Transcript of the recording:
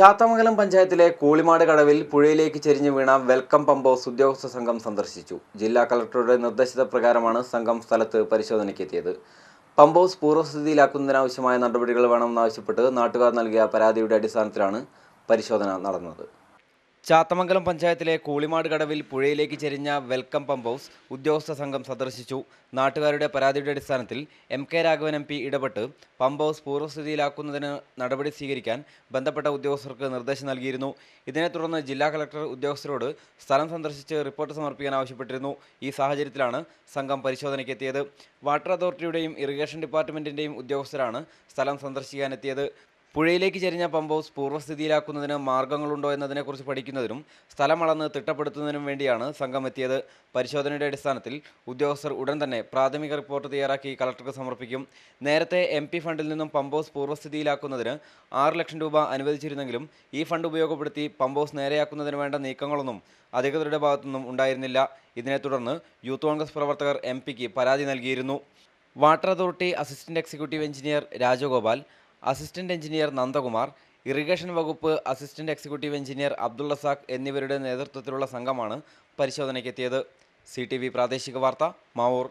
ചാത്തമംഗലം പഞ്ചായത്തിലെ കൂളിമാട് കടവിൽ പുഴയിലേക്ക് ചെരിഞ്ഞു വീണ വെൽക്കം പമ്പ് ഹൗസ് ഉദ്യോഗസ്ഥ സംഘം സന്ദർശിച്ചു. ജില്ലാ കളക്ടറുടെ നിർദ്ദേശപ്രകാരമാണ് സംഘം സ്ഥലത്ത് പരിശോധനയ്ക്കെത്തിയത്. പമ്പ് ഹൗസ് പൂർവസ്ഥിതിയിലാക്കുന്നതിനാവശ്യമായ നടപടികൾ വേണമെന്നാവശ്യപ്പെട്ട് നാട്ടുകാർ നൽകിയ പരാതിയുടെ അടിസ്ഥാനത്തിലാണ് പരിശോധന നടന്നത്. ചാത്തമംഗലം പഞ്ചായത്തിലെ കൂളിമാട് കടവിൽ പുഴയിലേക്ക് ചെരിഞ്ഞ വെൽക്കം പമ്പ് ഹൗസ് ഉദ്യോഗസ്ഥ സംഘം സന്ദർശിച്ചു. നാട്ടുകാരുടെ പരാതിയുടെ അടിസ്ഥാനത്തിൽ M K Raghavan M P ഇടപെട്ട് പമ്പ് ഹൗസ് പൂർവസ്ഥിതിയിലാക്കുന്നതിന് നടപടി സ്വീകരിക്കാൻ ബന്ധപ്പെട്ട ഉദ്യോഗസ്ഥർക്ക് നിർദ്ദേശം നൽകിയിരുന്നു. ഇതിനെ തുടർന്ന് ജില്ലാ കളക്ടർ ഉദ്യോഗസ്ഥരോട് സ്ഥലം സന്ദർശിച്ച് റിപ്പോർട്ട് സമർപ്പിക്കാൻ ആവശ്യപ്പെട്ടിരുന്നു. ഈ സാഹചര്യത്തിലാണ് സംഘം പരിശോധനയ്ക്ക് എത്തിയത് വാട്ടർ അതോറിറ്റിയുടെയും ഇറിഗേഷൻ ഡിപ്പാർട്ട്മെന്റിന്റെയും ഉദ്യോഗസ്ഥരാണ് സ്ഥലം സന്ദർശിക്കാനെത്തിയത്. പുഴയിലേക്ക് ചെരിഞ്ഞ പമ്പ് ഹൗസ് പൂർവസ്ഥിതിയിലാക്കുന്നതിന് മാർഗങ്ങളുണ്ടോ എന്നതിനെക്കുറിച്ച് പഠിക്കുന്നതിനും സ്ഥലമളന്ന് തിട്ടപ്പെടുത്തുന്നതിനും വേണ്ടിയാണ് സംഘം എത്തിയത് പരിശോധനയുടെ അടിസ്ഥാനത്തിൽ ഉദ്യോഗസ്ഥർ ഉടൻ തന്നെ പ്രാഥമിക റിപ്പോർട്ട് തയ്യാറാക്കി കളക്ടർക്ക് സമർപ്പിക്കും. നേരത്തെ എം ഫണ്ടിൽ നിന്നും പമ്പ് ഹൗസ് പൂർവസ്ഥിതിയിലാക്കുന്നതിന് ആറ് ലക്ഷം രൂപ അനുവദിച്ചിരുന്നെങ്കിലും ഈ ഫണ്ട് ഉപയോഗപ്പെടുത്തി പമ്പ് ഹൗസ് നേരെയാക്കുന്നതിന് വേണ്ട നീക്കങ്ങളൊന്നും അധികൃതരുടെ ഭാഗത്തുനിന്നും ഉണ്ടായിരുന്നില്ല. ഇതിനെ തുടർന്ന് യൂത്ത് കോൺഗ്രസ് പ്രവർത്തകർ എം പരാതി നൽകിയിരുന്നു. Water authority assistant executive engineer Rajagopal assistant engineer Nandakumar irrigation വകുപ്പ് assistant executive engineer Abdul Razak എന്നിവരുടെ നേതൃത്വത്തിലുള്ള സംഘമാണ് പരിശോധനയ്ക്കെത്തിയത്. സി ടി വി പ്രാദേശിക വാർത്ത മാവൂർ.